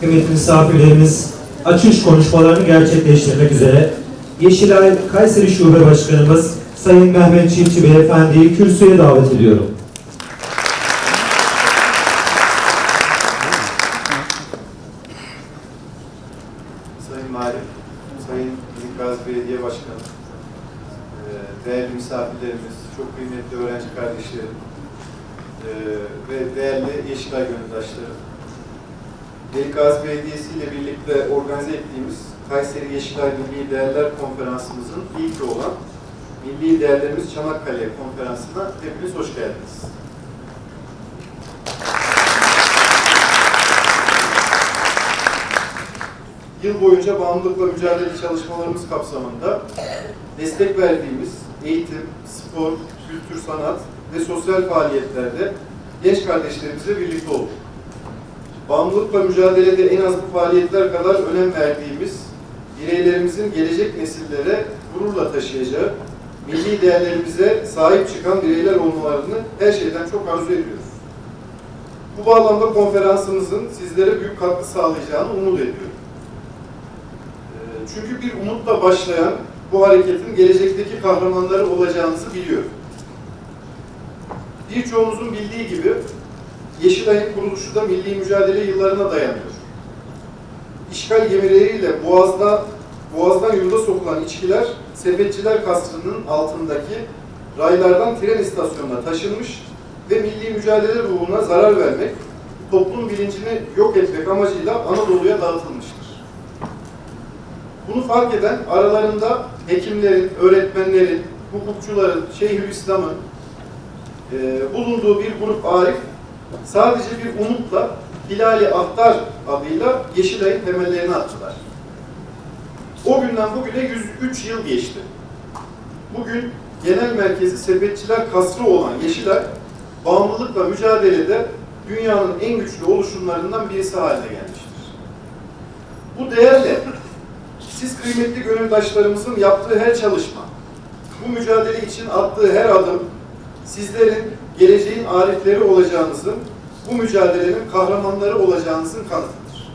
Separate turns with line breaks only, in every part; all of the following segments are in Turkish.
kıymetli misafirlerimiz açış konuşmalarını gerçekleştirmek üzere Yeşilay Kayseri Şube Başkanımız Sayın Mehmet Çiftçi Beyefendi'yi kürsüye davet ediyorum.
Sayın Valim, Sayın Gazi Belediye Başkanı, eee, değerli misafirlerimiz, çok kıymetli öğrenci kardeşlerim eee, ve değerli Yeşilay gönüldaşlarım. Gazi Belediyesi ile birlikte organize ettiğimiz Kayseri Yeşilay Milli Değerler Konferansımızın ilki olan Milli Değerlerimiz Çanakkale Konferansı'na hepiniz hoş geldiniz. Yıl boyunca bağımlılıkla mücadele çalışmalarımız kapsamında destek verdiğimiz eğitim, spor, kültür, sanat ve sosyal faaliyetlerde genç kardeşlerimizle birlikte olduk. Bağımlılıkla mücadelede en az bu faaliyetler kadar önem verdiğimiz bireylerimizin gelecek nesillere gururla taşıyacağı milli değerlerimize sahip çıkan bireyler olmalarını her şeyden çok arzu ediyoruz. Bu bağlamda konferansımızın sizlere büyük katkı sağlayacağını umut ediyorum. Ee, Çünkü bir umutla başlayan bu hareketin gelecekteki kahramanları olacağınızı biliyorum. Birçoğunuzun bildiği gibi Yeşilay'ın kuruluşu da milli mücadele yıllarına dayanıyor. İşgal gemileriyle Boğaz'da Boğaz'dan yurda sokulan içkiler sepetçiler kasrının altındaki raylardan tren istasyonuna taşınmış ve milli mücadele ruhuna zarar vermek, toplum bilincini yok etmek amacıyla Anadolu'ya dağıtılmıştır. Bunu fark eden aralarında hekimlerin, öğretmenlerin, hukukçuların, Şeyhülislam'ın e, bulunduğu bir grup arif sadece bir umutla Hilali Ahtar adıyla Yeşilay'ın temellerini attılar. O günden bugüne 103 yıl geçti. Bugün genel merkezi sepetçiler kasrı olan Yeşilay, bağımlılıkla mücadelede dünyanın en güçlü oluşumlarından birisi haline gelmiştir. Bu değerle siz kıymetli gönüldaşlarımızın yaptığı her çalışma, bu mücadele için attığı her adım, sizlerin geleceğin arifleri olacağınızın, bu mücadelenin kahramanları olacağınızın kanıtıdır.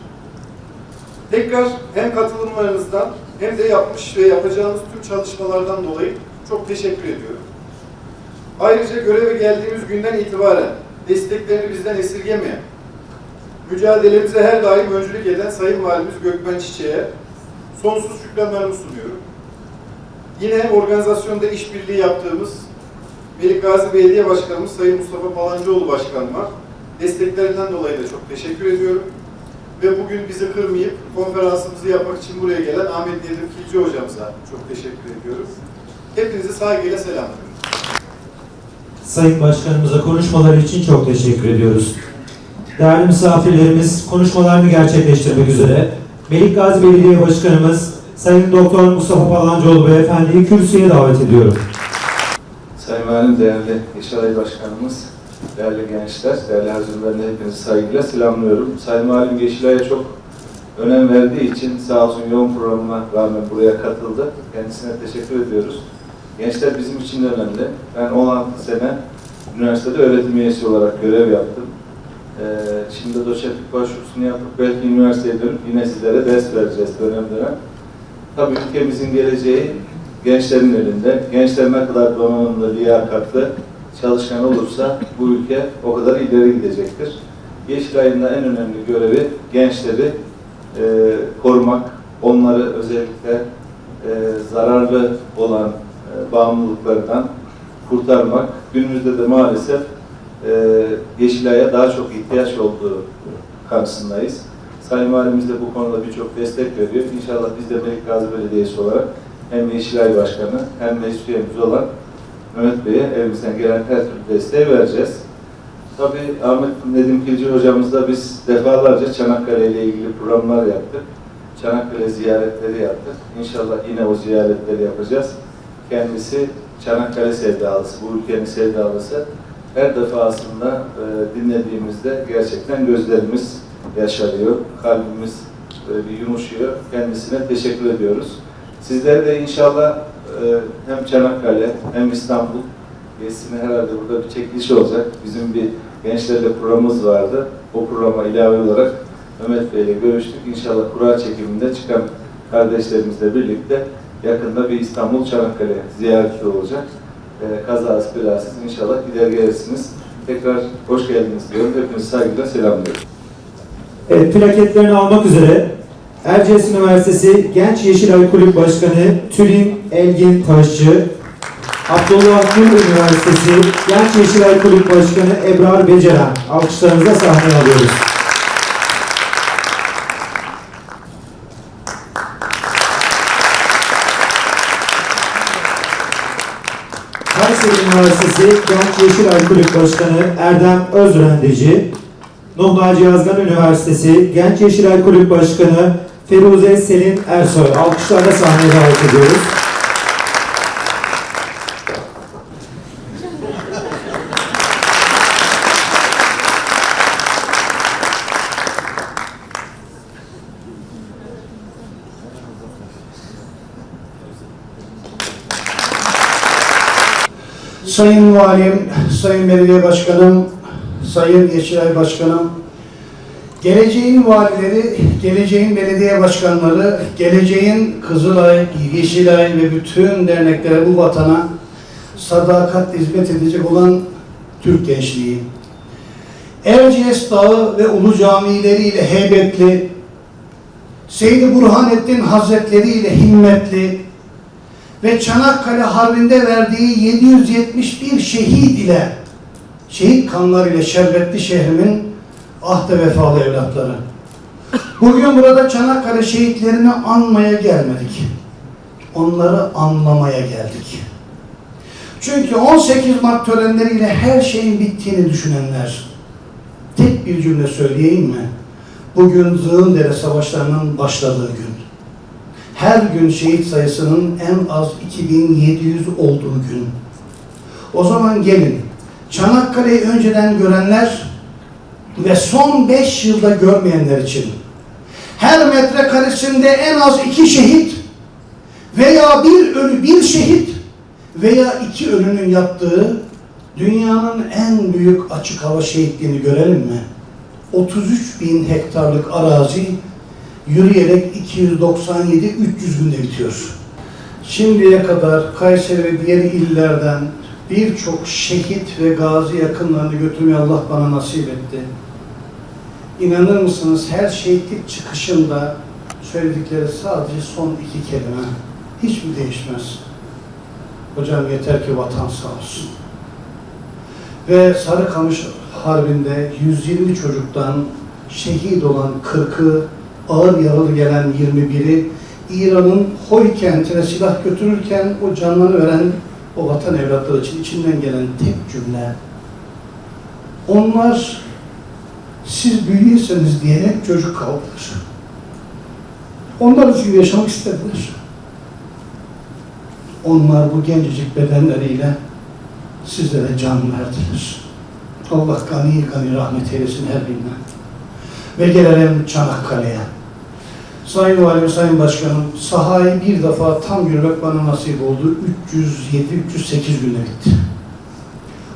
Tekrar hem katılımlarınızdan hem de yapmış ve yapacağınız tüm çalışmalardan dolayı çok teşekkür ediyorum. Ayrıca göreve geldiğimiz günden itibaren desteklerini bizden esirgemeyen, mücadelemize her daim öncülük eden Sayın Valimiz Gökmen Çiçek'e sonsuz şükranlarımı sunuyorum. Yine organizasyonda işbirliği yaptığımız Melik Gazi Belediye Başkanımız Sayın Mustafa Palancıoğlu Başkanıma desteklerinden dolayı da çok teşekkür ediyorum. Ve bugün bizi kırmayıp konferansımızı yapmak için buraya gelen Ahmet Nedim Kilci hocamıza çok teşekkür ediyoruz. Hepinizi saygıyla selamlıyorum.
Sayın Başkanımıza konuşmaları için çok teşekkür ediyoruz. Değerli misafirlerimiz konuşmalarını gerçekleştirmek üzere Melik Gazi Belediye Başkanımız Sayın Doktor Mustafa Palancıoğlu Beyefendi'yi kürsüye davet ediyorum.
Sayın Valim, değerli Yeşilay Başkanımız, değerli gençler, değerli hazırlarını hepinizi saygıyla selamlıyorum. Sayın Valim Yeşilay'a çok önem verdiği için sağ olsun yoğun programına rağmen buraya katıldı. Kendisine teşekkür ediyoruz. Gençler bizim için de önemli. Ben 16 sene üniversitede öğretim üyesi olarak görev yaptım. Ee, şimdi doçentlik başvurusunu yapıp belki üniversiteye dönüp yine sizlere ders vereceğiz dönem dönem. Tabii ülkemizin geleceği gençlerin elinde. Gençler ne kadar donanımlı, liyakatlı, çalışkan olursa bu ülke o kadar ileri gidecektir. Yeşilay'ın da en önemli görevi gençleri e, korumak, onları özellikle e, zararlı olan e, bağımlılıklardan kurtarmak. Günümüzde de maalesef e, Yeşilay'a daha çok ihtiyaç olduğu karşısındayız. Sayın Valimiz de bu konuda birçok destek veriyor. İnşallah biz de Melik Gazi Belediyesi olarak hem Yeşilay Başkanı hem meclis üyemiz olan Mehmet Bey'e elimizden gelen her türlü desteği vereceğiz. Tabii Ahmet Nedim Kilci hocamızla biz defalarca Çanakkale ile ilgili programlar yaptık. Çanakkale ziyaretleri yaptık. İnşallah yine o ziyaretleri yapacağız. Kendisi Çanakkale sevdalısı, bu ülkenin sevdalısı. Her defasında e, dinlediğimizde gerçekten gözlerimiz yaşarıyor, kalbimiz böyle bir yumuşuyor. Kendisine teşekkür ediyoruz. Sizlere de inşallah e, hem Çanakkale hem İstanbul gezisine herhalde burada bir çekiliş olacak. Bizim bir gençlerle programımız vardı. O programa ilave olarak Mehmet Bey ile görüştük. İnşallah kura çekiminde çıkan kardeşlerimizle birlikte yakında bir İstanbul Çanakkale ziyareti olacak. Ee, kazasız belasız inşallah gider gelirsiniz. Tekrar hoş geldiniz diyorum. Hepinizi saygıyla selamlıyorum.
Evet, plaketlerini almak üzere Erciyes Üniversitesi Genç Yeşilay Kulüp Başkanı Tülin Elgin Taşçı, Abdullah Gül Üniversitesi Genç Yeşilay Kulüp Başkanı Ebrar Beceren alkışlarınızla sahneye alıyoruz. Kayseri Üniversitesi Genç Yeşilay Kulüp Başkanı Erdem Özrendeci, Nuh Naci Üniversitesi Genç Yeşilay Kulüp Başkanı Feruze Selin Ersoy. Alkışlarla sahneye davet ediyoruz.
Sayın Valim, Sayın Belediye Başkanım, Sayın Yeşilay Başkanım, geleceğin valileri, geleceğin belediye başkanları, geleceğin Kızılay, Yeşilay ve bütün derneklere bu vatana sadakat hizmet edecek olan Türk gençliği. Erciyes Dağı ve Ulu Camileri ile heybetli, Seyyid-i Burhanettin Hazretleri ile himmetli, ve Çanakkale Harbi'nde verdiği 771 şehit ile, şehit kanları ile şerbetli şehrimin ahde vefalı evlatları. Bugün burada Çanakkale şehitlerini anmaya gelmedik. Onları anlamaya geldik. Çünkü 18 Mart törenleriyle her şeyin bittiğini düşünenler, tek bir cümle söyleyeyim mi? Bugün Zığındere Savaşları'nın başladığı gün her gün şehit sayısının en az 2700 olduğu gün. O zaman gelin, Çanakkale'yi önceden görenler ve son 5 yılda görmeyenler için her metrekaresinde en az iki şehit veya bir ölü, bir şehit veya iki ölünün yattığı dünyanın en büyük açık hava şehitliğini görelim mi? 33 bin hektarlık arazi yürüyerek 297-300 günde bitiyor. Şimdiye kadar Kayseri ve diğer illerden birçok şehit ve gazi yakınlarını götürmeyi Allah bana nasip etti. İnanır mısınız her şehitlik çıkışında söyledikleri sadece son iki kelime. Hiç mi değişmez? Hocam yeter ki vatan sağ olsun. Ve Sarıkamış Harbi'nde 120 çocuktan şehit olan 40'ı ağır yaralı gelen 21'i İran'ın Hoy kentine silah götürürken o canlarını veren o vatan evlatları için içinden gelen tek cümle onlar siz büyüyeseniz diye hep çocuk kaldılar. Onlar için yaşamak istediler. Onlar bu gencecik bedenleriyle sizlere can verdiler. Allah gani gani rahmet eylesin her birine. Ve gelelim Çanakkale'ye. Sayın Valim, Sayın Başkanım, sahayı bir defa tam yürümek bana nasip oldu. 307-308 günde bitti.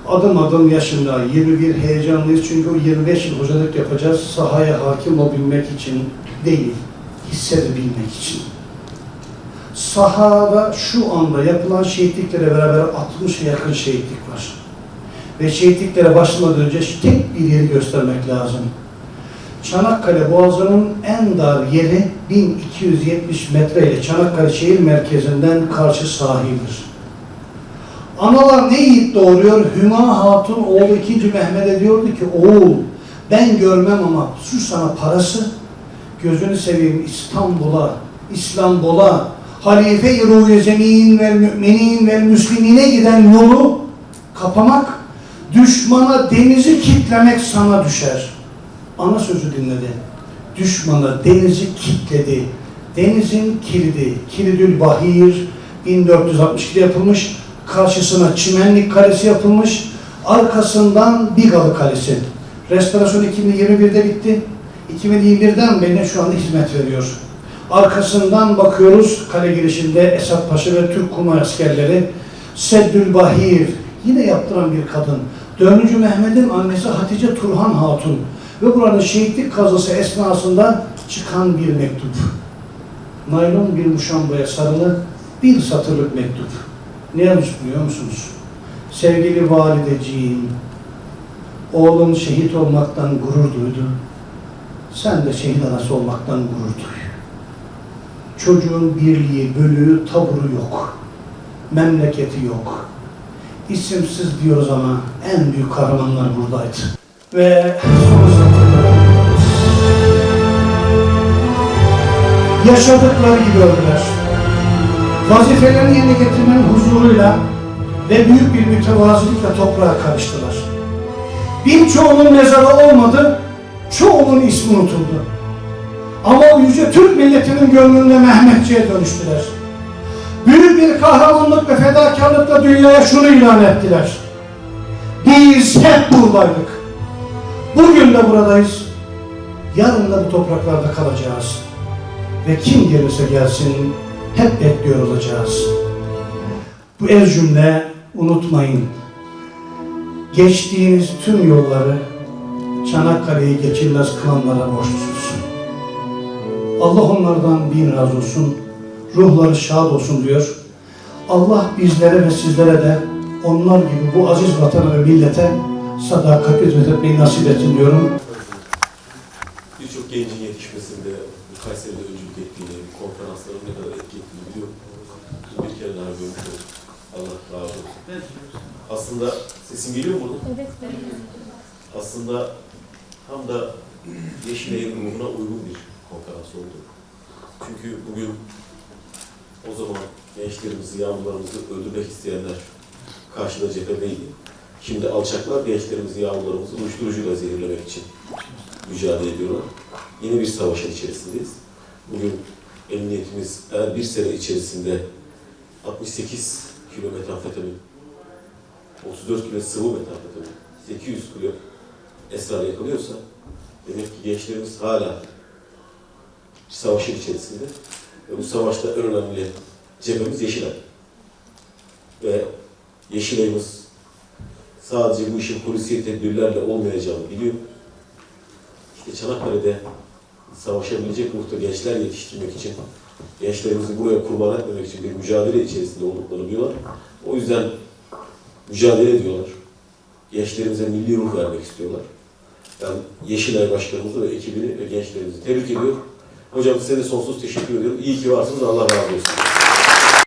Adım adım yaşında 21 heyecanlıyız çünkü o 25 yıl hocalık yapacağız. Sahaya hakim olabilmek için değil, hissedebilmek için. Sahada şu anda yapılan şehitliklere beraber 60'a yakın şehitlik var. Ve şehitliklere başlamadan önce tek bir yeri göstermek lazım. Çanakkale Boğazı'nın en dar yeri 1270 metre ile Çanakkale şehir merkezinden karşı sahildir. Analar ne yiğit doğuruyor? Hüma Hatun oğlu 2. Mehmet'e diyordu ki oğul ben görmem ama şu sana parası gözünü seveyim İstanbul'a, İstanbul'a halife-i ruh zemin ve müminin ve müslimine giden yolu kapamak, düşmana denizi kitlemek sana düşer ana sözü dinledi. Düşmana denizi kilitledi. Denizin kilidi, Kilidül Bahir 1462'de yapılmış. Karşısına Çimenlik Kalesi yapılmış. Arkasından Bigalı Kalesi. Restorasyon 2021'de bitti. 2021'den beri şu anda hizmet veriyor. Arkasından bakıyoruz kale girişinde Esat Paşa ve Türk Kumay askerleri. Seddül Bahir yine yaptıran bir kadın. 4. Mehmet'in annesi Hatice Turhan Hatun ve buranın şehitlik kazası esnasında çıkan bir mektup. Naylon bir muşambaya sarılı bir satırlık mektup. Ne yazmış biliyor musunuz? Sevgili valideciğim, oğlum şehit olmaktan gurur duydu. Sen de şehit anası olmaktan gurur duy. Çocuğun birliği, bölüğü, taburu yok. Memleketi yok. İsimsiz diyoruz ama en büyük kahramanlar buradaydı. Ve. Yaşadıkları gibi öldüler. Vazifelerini yerine getirmenin huzuruyla ve büyük bir mütevazilikle toprağa karıştılar. Birçoğunun mezarı olmadı, çoğunun ismi unutuldu. Ama o yüce Türk milletinin gönlünde Mehmetçiğe dönüştüler. Büyük bir kahramanlık ve fedakarlıkla dünyaya şunu ilan ettiler. Biz hep buradaydık. Bugün de buradayız. Yarın da bu topraklarda kalacağız. Ve kim gelirse gelsin hep bekliyor olacağız. Bu ez cümle unutmayın. Geçtiğiniz tüm yolları Çanakkale'yi geçilmez kılanlara borçlusunuz. Allah onlardan bin razı olsun. Ruhları şad olsun diyor. Allah bizlere ve sizlere de onlar gibi bu aziz vatana ve millete sadakat hizmet etmeyi nasip etsin diyorum.
birçok gencin yetişmesinde bu Kayseri'de öncülük ettiğini, konferansların ne kadar etki ettiğini biliyorum. Bir kere daha görmüş olduk. Allah razı olsun. Aslında sesim geliyor mu burada?
Evet.
Aslında tam da Yeşilay'ın ruhuna uygun bir konferans oldu. Çünkü bugün o zaman gençlerimizi, yavrularımızı öldürmek isteyenler karşıda cephedeydi. Şimdi alçaklar gençlerimizi, yavrularımızı uyuşturucuyla zehirlemek için mücadele ediyorlar. Yeni bir savaşın içerisindeyiz. Bugün emniyetimiz eğer bir sene içerisinde 68 kilo metamfetamin, 34 kilo sıvı metamfetamin, 800 kilo esrar yakalıyorsa demek ki gençlerimiz hala savaşın içerisinde ve bu savaşta en önemli cephemiz Yeşilay. Ve Yeşilay'ımız sadece bu işin polisiye tedbirlerle olmayacağını biliyor. İşte Çanakkale'de savaşabilecek ruhta gençler yetiştirmek için, gençlerimizi buraya kurban etmemek için bir mücadele içerisinde olduklarını biliyorlar. O yüzden mücadele ediyorlar. Gençlerimize milli ruh vermek istiyorlar. Ben Yeşilay Başkanımızı ve ekibini ve gençlerimizi tebrik ediyorum. Hocam size de sonsuz teşekkür ediyorum. İyi ki varsınız. Allah razı olsun.